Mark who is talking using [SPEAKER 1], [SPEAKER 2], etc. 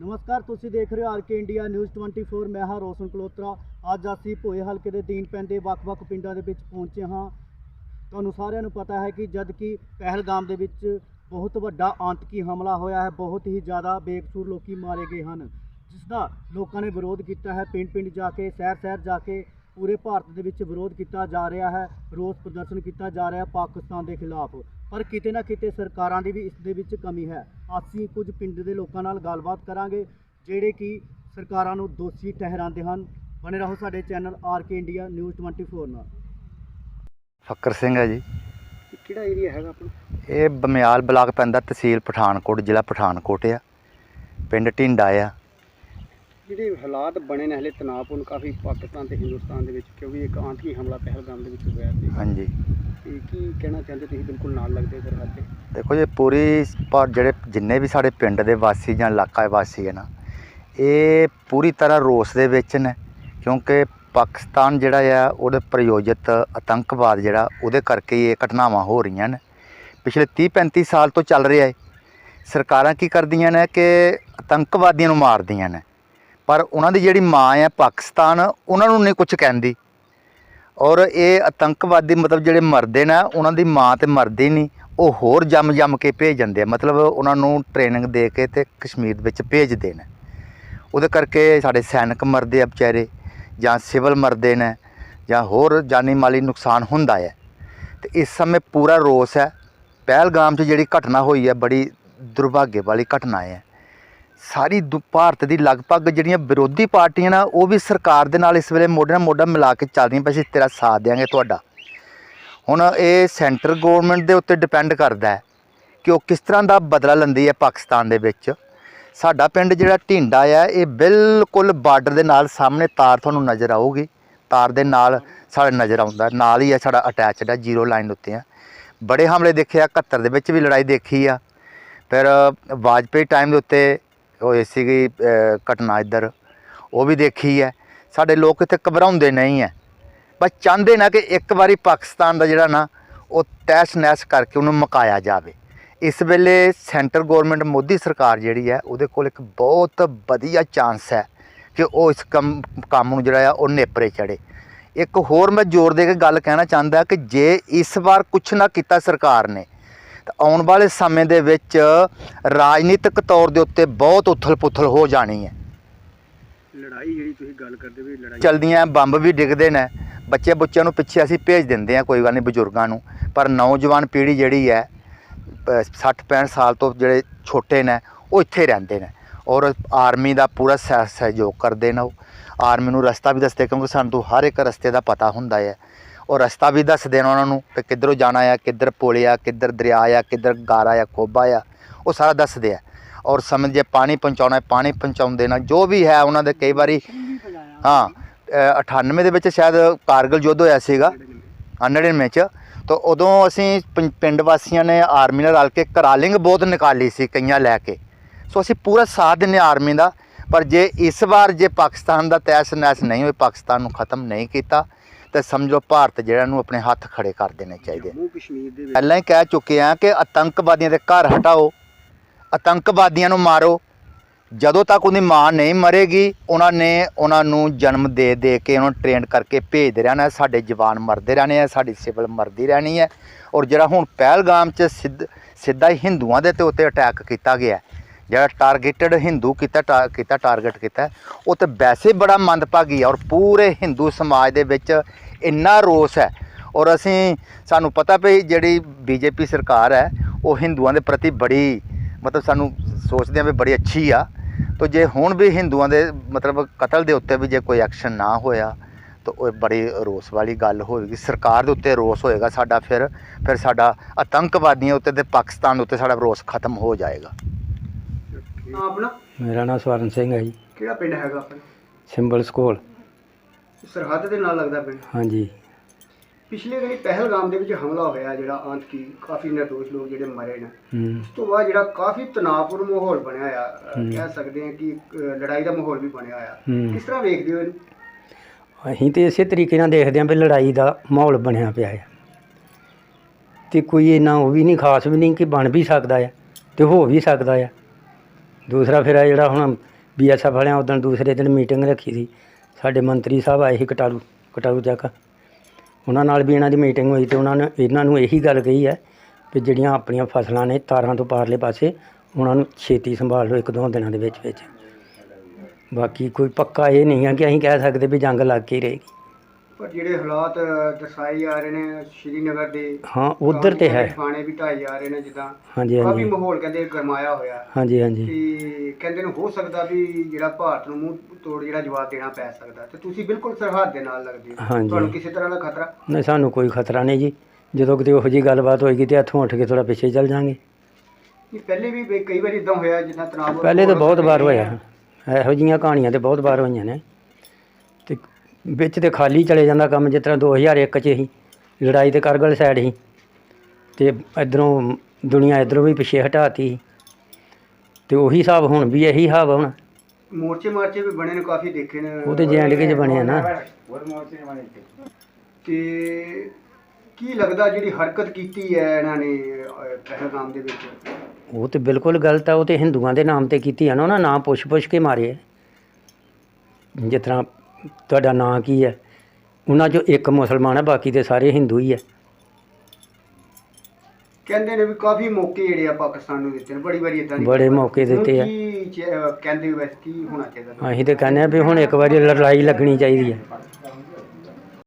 [SPEAKER 1] ਨਮਸਕਾਰ, ਤੁਸੀਂ ਦੇਖ ਰਹੇ ਹੋ ਆਰਕੇ ਇੰਡੀਆ ਨਿਊਜ਼ 24 ਮੈਂ ਹਾਂ ਰੋਸ਼ਨ ਕਲੋਤਰਾ। ਅੱਜ ਅਸੀਂ ਭੋਏ ਹਲਕੇ ਦੇ ਦੀਨ ਪੈਂਦੇ ਵੱਖ-ਵੱਖ ਪਿੰਡਾਂ ਦੇ ਵਿੱਚ ਪਹੁੰਚੇ ਹਾਂ। ਤੁਹਾਨੂੰ ਸਾਰਿਆਂ ਨੂੰ ਪਤਾ ਹੈ ਕਿ ਜਦ ਕਿ ਪਹਿਲਗਾਮ ਦੇ ਵਿੱਚ ਬਹੁਤ ਵੱਡਾ ਆਤੰਕੀ ਹਮਲਾ ਹੋਇਆ ਹੈ, ਬਹੁਤ ਹੀ ਜ਼ਿਆਦਾ ਬੇਕਸੂਰ ਲੋਕੀ ਮਾਰੇ ਗਏ ਹਨ। ਜਿਸ ਦਾ ਲੋਕਾਂ ਨੇ ਵਿਰੋਧ ਕੀਤਾ ਹੈ। ਪਿੰਡ-ਪਿੰਡ ਜਾ ਕੇ, ਸ਼ਹਿਰ-ਸ਼ਹਿਰ ਜਾ ਕੇ ਪੂਰੇ ਭਾਰਤ ਦੇ ਵਿੱਚ ਵਿਰੋਧ ਕੀਤਾ ਜਾ ਰਿਹਾ ਹੈ, ਰੋਸ ਪ੍ਰਦਰਸ਼ਨ ਕੀਤਾ ਜਾ ਰਿਹਾ ਪਾਕਿਸਤਾਨ ਦੇ ਖਿਲਾਫ। ਪਰ ਕਿਤੇ ਨਾ ਕਿਤੇ ਸਰਕਾਰਾਂ ਦੀ ਵੀ ਇਸ ਦੇ ਵਿੱਚ ਕਮੀ ਹੈ। ਅਸੀਂ ਕੁਝ ਪਿੰਡ ਦੇ ਲੋਕਾਂ ਨਾਲ ਗੱਲਬਾਤ ਕਰਾਂਗੇ ਜਿਹੜੇ ਕਿ ਸਰਕਾਰਾਂ ਨੂੰ ਦੋਸ਼ੀ ਠਹਿਰਾਉਂਦੇ ਹਨ। ਬਣੇ ਰਹੋ ਸਾਡੇ ਚੈਨਲ ਆਰਕੇ ਇੰਡੀਆ ਨਿਊਜ਼ 24 ਨਾਲ।
[SPEAKER 2] ਫੱਕਰ ਸਿੰਘ ਹੈ ਜੀ।
[SPEAKER 1] ਕਿਹੜਾ ਏਰੀਆ ਹੈਗਾ ਆਪਣਾ?
[SPEAKER 2] ਇਹ ਬਮਿਆਲ ਬਲਾਕ ਪੈਂਦਾ ਤਹਿਸੀਲ ਪਠਾਨਕੋਟ ਜ਼ਿਲ੍ਹਾ ਪਠਾਨਕੋਟ ਆ। ਪਿੰਡ ਢਿੰਡਾ ਆ।
[SPEAKER 1] ਜਿਹੜੇ ਹਾਲਾਤ ਬਣੇ ਨੇ ਹਲੇ ਤਣਾਅਪੂਰਨ ਕਾਫੀ ਪਾਕਿਸਤਾਨ ਤੇ ਹਿੰਦੁਸਤਾਨ ਦੇ ਵਿੱਚ ਕਿਉਂਕਿ ਇੱਕ ਆਤੰਕੀ ਹਮਲਾ ਪਹਿਲਗਾਮ ਦੇ ਵਿੱਚ ਹੋਇਆ ਸੀ।
[SPEAKER 2] ਹਾਂਜੀ।
[SPEAKER 1] ਤੇ ਕੀ ਕਹਿਣਾ ਚਾਹੁੰਦੇ ਤੁਸੀਂ ਬਿਲਕੁਲ ਨਾਲ ਲੱਗਦੇ ਸਰਹੱਦ ਦੇ
[SPEAKER 2] ਦੇਖੋ ਜੀ, ਪੂਰੀ ਪਰ ਜਿਹੜੇ ਜਿੰਨੇ ਵੀ ਸਾਡੇ ਪਿੰਡ ਦੇ ਵਾਸੀ ਜਾਂ ਇਲਾਕਾ ਵਾਸੀ ਹੈ ਨਾ, ਇਹ ਪੂਰੀ ਤਰ੍ਹਾਂ ਰੋਸ ਦੇ ਵਿੱਚ ਨੇ, ਕਿਉਂਕਿ ਪਾਕਿਸਤਾਨ ਜਿਹੜਾ ਆ, ਉਹਦੇ ਪ੍ਰਯੋਜਿਤ ਆਤੰਕਵਾਦ ਜਿਹੜਾ, ਉਹਦੇ ਕਰਕੇ ਇਹ ਘਟਨਾਵਾਂ ਹੋ ਰਹੀਆਂ ਨੇ। ਪਿਛਲੇ 30 35 ਸਾਲ ਤੋਂ ਚੱਲ ਰਿਹਾ ਹੈ। ਸਰਕਾਰਾਂ ਕੀ ਕਰਦੀਆਂ ਨੇ ਕਿ ਆਤੰਕਵਾਦੀਆਂ ਨੂੰ ਮਾਰਦੀਆਂ ਨੇ। ਪਰ ਉਹਨਾਂ ਦੀ ਜਿਹੜੀ ਮਾਂ ਹੈ ਪਾਕਿਸਤਾਨ, ਉਹਨਾਂ ਨੂੰ ਨਹੀਂ ਕੁਝ ਕਹਿੰਦੀ। ਔਰ ਇਹ ਆਤੰਕਵਾਦੀ ਮਤਲਬ ਜਿਹੜੇ ਮਰਦੇ ਨੇ, ਉਹਨਾਂ ਦੀ ਮਾਂ ਤੇ ਮਰਦੀ ਨਹੀਂ ਉਹ ਹੋਰ ਜੰਮ ਜੰਮ ਕੇ ਭੇਜ ਜਾਂਦੇ ਆ। ਮਤਲਬ ਉਹਨਾਂ ਨੂੰ ਟ੍ਰੇਨਿੰਗ ਦੇ ਕੇ ਤੇ ਕਸ਼ਮੀਰ ਵਿੱਚ ਭੇਜਦੇ ਨੇ। ਉਹਦੇ ਕਰਕੇ ਸਾਡੇ ਸੈਨਿਕ ਮਰਦੇ ਆ ਵਿਚਾਰੇ, ਜਾਂ ਸਿਵਲ ਮਰਦੇ ਨੇ, ਜਾਂ ਹੋਰ ਜਾਨੀ ਮਾਲੀ ਨੁਕਸਾਨ ਹੁੰਦਾ ਹੈ ਤੇ ਇਸ ਸਮੇਂ ਪੂਰਾ ਰੋਸ ਹੈ। ਪਹਿਲਗਾਮ 'ਚ ਜਿਹੜੀ ਘਟਨਾ ਹੋਈ ਹੈ, ਬੜੀ ਦੁਰਭਾਗੇ ਵਾਲੀ ਘਟਨਾ ਹੈ ਸਾਰੀ ਦੁ- ਭਾਰਤ ਦੀ ਲਗਭਗ ਜਿਹੜੀਆਂ ਵਿਰੋਧੀ ਪਾਰਟੀਆਂ ਨਾ, ਉਹ ਵੀ ਸਰਕਾਰ ਦੇ ਨਾਲ ਇਸ ਵੇਲੇ ਮੋਢੇ ਨਾਲ ਮੋਢਾ ਮਿਲਾ ਕੇ ਚੱਲ ਰਹੀਆਂ ਵੀ ਤੇਰਾ ਸਾਥ ਦੇਵਾਂਗੇ ਤੁਹਾਡਾ। ਹੁਣ ਇਹ ਸੈਂਟਰ ਗਵਰਨਮੈਂਟ ਦੇ ਉੱਤੇ ਡਿਪੈਂਡ ਕਰਦਾ ਹੈ ਕਿ ਉਹ ਕਿਸ ਤਰ੍ਹਾਂ ਦਾ ਬਦਲਾ ਲੈਂਦੀ ਹੈ ਪਾਕਿਸਤਾਨ ਦੇ ਵਿੱਚ। ਸਾਡਾ ਪਿੰਡ ਜਿਹੜਾ ਢਿੰਡਾ ਆ, ਇਹ ਬਿਲਕੁਲ ਬਾਰਡਰ ਦੇ ਨਾਲ ਸਾਹਮਣੇ ਤਾਰ ਤੁਹਾਨੂੰ ਨਜ਼ਰ ਆਊਗੀ। ਤਾਰ ਦੇ ਨਾਲ ਸਾਡੇ ਨਜ਼ਰ ਆਉਂਦਾ, ਨਾਲ ਹੀ ਆ ਸਾਡਾ ਅਟੈਚਡ ਆ ਜ਼ੀਰੋ ਲਾਈਨ ਉੱਤੇ ਆ। ਬੜੇ ਹਮਲੇ ਦੇਖੇ ਆ 71 ਦੇ ਵਿੱਚ ਵੀ ਲੜਾਈ ਦੇਖੀ ਆ। ਫਿਰ ਵਾਜਪੇਈ ਟਾਈਮ ਦੇ ਉੱਤੇ ਹੋਏ ਸੀਗੀ ਘਟਨਾ ਇੱਧਰ, ਉਹ ਵੀ ਦੇਖੀ ਹੈ। ਸਾਡੇ ਲੋਕ ਇੱਥੇ ਘਬਰਾਉਂਦੇ ਨਹੀਂ ਹੈ। ਬਸ ਚਾਹੁੰਦੇ ਨਾ ਕਿ ਇੱਕ ਵਾਰੀ ਪਾਕਿਸਤਾਨ ਦਾ ਜਿਹੜਾ ਨਾ, ਉਹ ਤੈਸ਼ ਨੈਸ਼ ਕਰਕੇ ਉਹਨੂੰ ਮਕਾਇਆ ਜਾਵੇ। ਇਸ ਵੇਲੇ ਸੈਂਟਰ ਗਵਰਨਮੈਂਟ ਮੋਦੀ ਸਰਕਾਰ ਜਿਹੜੀ ਹੈ, ਉਹਦੇ ਕੋਲ ਇੱਕ ਬਹੁਤ ਵਧੀਆ ਚਾਂਸ ਹੈ ਕਿ ਉਹ ਇਸ ਕੰਮ ਕੰਮ ਨੂੰ ਜਿਹੜਾ ਆ, ਉਹ ਨੇਪਰੇ ਚੜੇ ਇੱਕ ਹੋਰ ਮੈਂ ਜ਼ੋਰ ਦੇ ਕੇ ਗੱਲ ਕਹਿਣਾ ਚਾਹੁੰਦਾ ਕਿ ਜੇ ਇਸ ਵਾਰ ਕੁਝ ਨਾ ਕੀਤਾ ਸਰਕਾਰ ਨੇ ਆਉਣ ਵਾਲੇ ਸਮੇਂ ਦੇ ਵਿੱਚ ਰਾਜਨੀਤਿਕ ਤੌਰ ਦੇ ਉੱਤੇ ਬਹੁਤ ਉਥਲ-ਪੁਥਲ ਹੋ ਜਾਣੀ ਹੈ।
[SPEAKER 1] ਲੜਾਈ ਜਿਹੜੀ ਤੁਸੀਂ ਗੱਲ ਕਰਦੇ ਵੀ ਲੜਾਈ
[SPEAKER 2] ਚਲਦੀਆਂ ਬੰਬ ਵੀ ਡਿੱਗਦੇ ਨੇ। ਬੱਚੇ ਬੱਚਿਆਂ ਨੂੰ ਪਿੱਛੇ ਅਸੀਂ ਭੇਜ ਦਿੰਦੇ ਆ ਕੋਈ ਗੱਲ ਨਹੀਂ ਬਜ਼ੁਰਗਾਂ ਨੂੰ। ਪਰ ਨੌਜਵਾਨ ਪੀੜ੍ਹੀ ਜਿਹੜੀ ਹੈ 60 65 ਸਾਲ ਤੋਂ ਜਿਹੜੇ ਛੋਟੇ ਨੇ ਉਹ ਇੱਥੇ ਰਹਿੰਦੇ ਨੇ। ਔਰ ਆਰਮੀ ਦਾ ਪੂਰਾ ਸਹਿ- ਸਹਿਯੋਗ ਕਰਦੇ ਨੇ ਉਹ। ਆਰਮੀ ਨੂੰ ਰਸਤਾ ਵੀ ਦੱਸਦੇ ਕਿਉਂਕਿ ਸਾਨੂੰ ਤਾਂ ਹਰ ਇੱਕ ਰਸਤੇ ਦਾ ਪਤਾ ਹੁੰਦਾ ਹੈ। ਉਹ ਰਸਤਾ ਵੀ ਦੱਸ ਦੇਣਾ ਉਹਨਾਂ ਨੂੰ ਕਿ ਕਿੱਧਰੋਂ ਜਾਣਾ ਆ ਕਿੱਧਰ ਪੁਲ ਆ ਕਿੱਧਰ ਦਰਿਆ ਆ ਕਿੱਧਰ ਗਾਰਾ ਆ ਖੋਬਾ ਆ ਉਹ ਸਾਰਾ ਦੱਸਦੇ ਆ। ਔਰ ਸਮੇਂ ਜੇ ਪਾਣੀ ਪਹੁੰਚਾਉਣਾ ਹੈ ਪਾਣੀ ਪਹੁੰਚਾਉਂਦੇ ਨੇ ਜੋ ਵੀ ਹੈ ਉਹਨਾਂ ਦੇ ਕਈ ਵਾਰੀ ਹਾਂ ਅ, 98 ਦੇ ਵਿੱਚ ਸ਼ਾਇਦ ਕਾਰਗਲ ਯੁੱਧ ਹੋਇਆ ਸੀਗਾ 99 ਚ ਤਾਂ ਉਦੋਂ ਅਸੀਂ ਪਿੰ- ਪਿੰਡ ਵਾਸੀਆਂ ਨੇ ਆਰਮੀ ਨਾਲ ਰਲ ਕੇ ਕਰਾਲਿੰਗ ਬਹੁਤ ਨਿਕਾਲੀ ਸੀ ਕਈਆਂ ਲੈ ਕੇ। ਸੋ ਅਸੀਂ ਪੂਰਾ ਸਾਥ ਦਿੰਦੇ ਹਾਂ ਆਰਮੀ ਦਾ ਪਰ ਜੇ ਇਸ ਵਾਰ ਜੇ ਪਾਕਿਸਤਾਨ ਦਾ ਤੈਸ ਨੈਸ ਨਹੀਂ ਹੋਏ ਪਾਕਿਸਤਾਨ ਨੂੰ ਖਤਮ ਨਹੀਂ ਕੀਤਾ ਤਾਂ ਸਮਝੋ ਭਾਰਤ ਜਿਹੜਾ ਨੂੰ ਆਪਣੇ ਹੱਥ ਖੜੇ ਕਰ ਦੇਣੇ ਚਾਹੀਦੇ।
[SPEAKER 1] ਜੰਮੂ ਕਸ਼ਮੀਰ ਦੇ ਵਿੱਚ।
[SPEAKER 2] ਪਹਿਲਾਂ ਹੀ ਕਹਿ ਚੁੱਕੇ ਆ ਕਿ ਆਤੰਕਵਾਦੀਆਂ ਦੇ ਘਰ ਹਟਾਓ ਆਤੰਕਵਾਦੀਆਂ ਨੂੰ ਮਾਰੋ। ਜਦੋਂ ਤੱਕ ਉਹਦੀ ਮਾਂ ਨਹੀਂ ਮਰੇਗੀ ਉਹਨਾਂ ਨੇ ਉਹਨਾਂ ਨੂੰ ਜਨਮ ਦੇ ਦੇ ਕੇ ਉਹਨਾਂ ਨੂੰ ਟ੍ਰੇਨ ਕਰਕੇ ਭੇਜਦੇ ਰਹਿਣਾ ਸਾਡੇ ਜਵਾਨ ਮਰਦੇ ਰਹਿਣੇ ਆ ਸਾਡੀ ਸਿਵਲ ਮਰਦੀ ਰਹਿਣੀ ਹੈ। ਔਰ ਜਿਹੜਾ ਹੁਣ ਪਹਿਲਗਾਮ 'ਚ ਸਿੱਧ ਸਿੱਧਾ ਹੀ ਹਿੰਦੂਆਂ ਦੇ ਤੇ ਉੱਤੇ ਅਟੈਕ ਕੀਤਾ ਗਿਆ ਜਿਹੜਾ ਟਾਰਗੇਟਡ ਹਿੰਦੂ ਕੀਤਾ ਟਾ- ਕੀਤਾ ਟਾਰਗੇਟ ਕੀਤਾ, ਉਹ ਤੇ ਵੈਸੇ ਬੜਾ ਮੰਦਭਾਗੀ ਹੈ ਔਰ ਪੂਰੇ ਹਿੰਦੂ ਸਮਾਜ ਦੇ ਵਿੱਚ ਇੰਨਾ ਰੋਸ ਹੈ। ਔਰ ਅਸੀਂ, ਸਾਨੂੰ ਪਤਾ ਵੀ ਜਿਹੜੀ ਬੀਜੇਪੀ ਸਰਕਾਰ ਹੈ, ਉਹ ਹਿੰਦੂਆਂ ਦੇ ਪ੍ਰਤੀ ਬੜੀ, ਮਤਲਬ ਸਾਨੂੰ ਸੋਚਦੇ ਆ ਵੀ ਬੜੀ ਅੱਛੀ ਆ। ਤੋ ਜੇ ਹੁਣ ਵੀ ਹਿੰਦੂਆਂ ਦੇ, ਮਤਲਬ ਕਤਲ ਦੇ ਉੱਤੇ ਵੀ ਜੇ ਕੋਈ ਐਕਸ਼ਨ ਨਾ ਹੋਇਆ, ਤਾਂ ਉਹ ਬੜੀ ਰੋਸ ਵਾਲੀ ਗੱਲ ਹੋਵੇਗੀ ਸਰਕਾਰ ਦੇ ਉੱਤੇ ਰੋਸ ਹੋਏਗਾ ਸਾਡਾ ਫਿਰ ਫਿਰ ਸਾਡਾ ਆਤੰਕਵਾਦੀਆਂ ਉੱਤੇ ਤੇ ਪਾਕਿਸਤਾਨ ਦੇ ਉੱਤੇ ਸਾਡਾ ਰੋਸ ਖਤਮ ਹੋ ਜਾਏਗਾ।
[SPEAKER 1] ਆਪਣਾ?
[SPEAKER 3] ਮੇਰਾ ਨਾਮ ਸਵਰਨ ਸਿੰਘ ਹੈ ਜੀ।
[SPEAKER 1] ਕਿਹੜਾ ਪਿੰਡ ਹੈਗਾ ਆਪਣਾ?
[SPEAKER 3] ਸਿੰਬਲ ਸਕੂਲ।
[SPEAKER 1] ਸਰਹੱਦ ਦੇ ਨਾਲ ਲੱਗਦਾ ਪਿੰਡ?
[SPEAKER 3] ਹਾਂਜੀ।
[SPEAKER 1] ਪਿਛਲੇ ਦਿਨੀ ਪਹਿਲਗਾਮ ਦੇ ਵਿੱਚ ਹਮਲਾ ਹੋਇਆ ਜਿਹੜਾ ਆਤੰਕੀ ਕਾਫੀ ਨਿਰਦੋਸ਼ ਲੋਕ ਜਿਹੜੇ ਮਰੇ ਨੇ।
[SPEAKER 3] ਹੂੰ।
[SPEAKER 1] ਉਸ ਤੋਂ ਬਾਅਦ ਜਿਹੜਾ ਕਾਫੀ ਤਣਾਅਪੂਰਨ ਮਾਹੌਲ ਬਣਿਆ ਆ। ਕਹਿ ਸਕਦੇ ਹਾਂ ਕਿ ਅ, ਲੜਾਈ ਦਾ ਮਾਹੌਲ ਵੀ ਬਣਿਆ ਆ। ਕਿਸ ਤਰ੍ਹਾਂ ਵੇਖਦੇ ਹੋ ਇਹਨੂੰ?
[SPEAKER 3] ਅਸੀਂ ਤੇ ਇਸੇ ਤਰੀਕੇ ਨਾਲ ਦੇਖਦੇ ਹਾਂ ਵੀ ਲੜਾਈ ਦਾ ਮਾਹੌਲ ਬਣਿਆ ਪਿਆ ਹੈ ਤੇ ਕੋਈ ਇੰਨਾ ਉਹ ਵੀ ਨਹੀਂ ਖਾਸ ਵੀ ਨਹੀਂ ਕਿ ਬਣ ਵੀ ਸਕਦਾ ਹੈ ਤੇ ਹੋ ਵੀ ਸਕਦਾ ਹੈ ਦੂਸਰਾ ਫਿਰ ਇਹ ਜਿਹੜਾ ਹੁਣ ਬੀਐਸਐਫ ਵਾਲਿਆਂ ਉਦੋਂ ਦੂਸਰੇ ਦਿਨ ਮੀਟਿੰਗ ਰੱਖੀ ਸੀ। ਸਾਡੇ ਮੰਤਰੀ ਸਾਹਿਬ ਆਏ ਸੀ ਕਟਾਰੂ ਕਟਾਰੂ ਚੱਕ। ਉਹਨਾਂ ਨਾਲ ਵੀ ਇਹਨਾਂ ਦੀ ਮੀਟਿੰਗ ਹੋਈ ਤੇ ਉਹਨਾਂ ਨੇ, ਇਹਨਾਂ ਨੂੰ ਇਹੀ ਗੱਲ ਕਹੀ ਹੈ ਕਿ ਜਿਹੜੀਆਂ ਆਪਣੀਆਂ ਫਸਲਾਂ ਨੇ ਤਾਰਾਂ ਤੋਂ ਪਾਰਲੇ ਪਾਸੇ, ਉਹਨਾਂ ਨੂੰ ਛੇਤੀ ਸੰਭਾਲ ਲਓ ਇੱਕ ਦੋ ਦਿਨਾਂ ਦੇ ਵਿੱਚ ਵਿੱਚ ਬਾਕੀ ਕੋਈ ਪੱਕਾ ਇਹ ਨਹੀਂ ਹੈ ਕਿ ਅਸੀਂ ਕਹਿ ਸਕਦੇ ਵੀ ਜੰਗ ਲੱਗ ਕੇ ਹੀ ਰਹੇਗੀ।
[SPEAKER 4] ਪਰ ਜਿਹੜੇ ਹਾਲਾਤ ਦਰਸਾਏ ਜਾ ਰਹੇ ਨੇ ਸ਼੍ਰੀਨਗਰ ਦੇ
[SPEAKER 3] ਹਾਂ ਉਧਰ ਤੇ ਹੈ।
[SPEAKER 4] ਥਾਣੇ ਵੀ ਢਾਏ ਜਾ ਰਹੇ ਨੇ ਜਿੱਦਾਂ।
[SPEAKER 3] ਹਾਂਜੀ
[SPEAKER 4] ਕਾਫੀ
[SPEAKER 3] ਹਾਂਜੀ।
[SPEAKER 4] ਮਾਹੌਲ ਕਹਿੰਦੇ ਗਰਮਾਇਆ ਹੋਇਆ।
[SPEAKER 3] ਹਾਂਜੀ ਹਾਂਜੀ।
[SPEAKER 4] ਤੇ ਕਹਿੰਦੇ ਨੇ ਹੋ ਸਕਦਾ ਵੀ ਜਿਹੜਾ ਭਾਰਤ ਨੂੰ ਮੂੰਹ ਤੋੜ ਜਿਹੜਾ ਜਵਾਬ ਦੇਣਾ ਪੈ ਸਕਦਾ। ਤੇ ਤੁਸੀਂ ਬਿਲਕੁਲ ਸਰਹੱਦ ਦੇ ਨਾਲ ਲੱਗਦੇ ਹੋ।
[SPEAKER 3] ਹਾਂਜੀ।
[SPEAKER 4] ਤੁਹਾਨੂੰ ਕਿਸੇ ਤਰ੍ਹਾਂ ਦਾ ਖਤਰਾ?
[SPEAKER 3] ਨਹੀਂ ਸਾਨੂੰ ਕੋਈ ਖਤਰਾ ਨਹੀਂ ਜੀ। ਜਦੋਂ ਕਿਤੇ ਉਹੋ ਜੀ ਗੱਲਬਾਤ ਹੋਏਗੀ ਤੇ ਇੱਥੋਂ ਉੱਠ ਕੇ ਥੋੜਾ ਪਿੱਛੇ ਚੱਲ ਜਾਾਂਗੇ।
[SPEAKER 4] ਨਹੀਂ ਪਹਿਲੇ ਵੀ ਬਈ ਕਈ ਵਾਰ ਇਦਾਂ ਹੋਇਆ ਜਿੱਦਾਂ ਤਣਾਅ
[SPEAKER 3] ਪਹਿਲੇ ਤਾਂ ਬਹੁਤ ਵਾਰ ਹੋਇਆ। ਇਹੋ ਜੀਆਂ ਕਹਾਣੀਆਂ ਤੇ ਬਹੁਤ ਵਾਰ ਹੋਈਆਂ ਨੇ। ਵਿੱਚ ਤੇ ਖਾਲੀ ਚਲੇ ਜਾਂਦਾ ਕੰਮ ਜਿਸ ਤਰ੍ਹਾਂ 2001 ਚ ਹੀ ਲੜਾਈ ਤੇ ਕਰਗਲ ਸਾਈਡ ਸੀ ਤੇ ਇਧਰੋਂ ਦੁਨੀਆ ਇਧਰੋਂ ਵੀ ਪਿੱਛੇ ਹਟਾਤੀ ਤੇ ਉਹੀ ਹਿਸਾਬ ਹੁਣ ਵੀ ਇਹੀ ਹਿਸਾਬ ਹੁਣ।
[SPEAKER 4] ਮੋਰਚੇ ਮਾਰਚੇ ਵੀ ਬਣੇ ਨੇ ਕਾਫੀ ਦੇਖੇ ਨੇ।
[SPEAKER 3] ਉਹ ਤੇ ਜੈਂਡਕੇ ਚ ਬਣਿਆ ਨਾ।
[SPEAKER 4] ਤੇ ਕੀ ਲੱਗਦਾ ਜਿਹੜੀ ਹਰਕਤ ਕੀਤੀ ਹੈ ਇਹਨਾਂ ਨੇ ਪਹਿਲਗਾਮ ਦੇ ਵਿੱਚ?
[SPEAKER 3] ਉਹ ਤੇ ਬਿਲਕੁਲ ਗਲਤ ਆ ਉਹ ਤੇ ਹਿੰਦੂਆਂ ਦੇ ਨਾਮ ਤੇ ਕੀਤੀ ਆ ਨਾ ਉਹਨਾਂ ਨਾਂ ਪੁੱਛ ਪੁੱਛ ਕੇ ਮਾਰੇ। ਜਿਸ ਤਰ੍ਹਾਂ ਤੁਹਾਡਾ ਨਾਂ ਕੀ ਹੈ? ਉਹਨਾਂ ਚੋਂ ਇੱਕ ਮੁਸਲਮਾਨ ਹੈ ਬਾਕੀ ਤੇ ਸਾਰੇ ਹਿੰਦੂ ਹੀ ਹੈ।
[SPEAKER 4] ਕਹਿੰਦੇ ਨੇ ਵੀ ਕਾਫੀ ਮੌਕੇ ਜਿਹੜੇ ਆ ਪਾਕਿਸਤਾਨ ਨੂੰ ਦਿੱਤੇ ਨੇ ਬੜੀ ਵਾਰੀ ਇਦਾਂ
[SPEAKER 3] ਬੜੇ ਮੌਕੇ ਦਿੱਤੇ ਆ।
[SPEAKER 4] ਕਹਿੰਦੇ ਵੈਸੇ ਕੀ ਹੋਣਾ ਚਾਹੀਦਾ?
[SPEAKER 3] ਅਸੀਂ ਤੇ ਕਹਿੰਦੇ ਆ ਵੀ ਹੁਣ ਇੱਕ ਵਾਰੀ ਲੜਾਈ ਲੱਗਣੀ ਚਾਹੀਦੀ ਹੈ।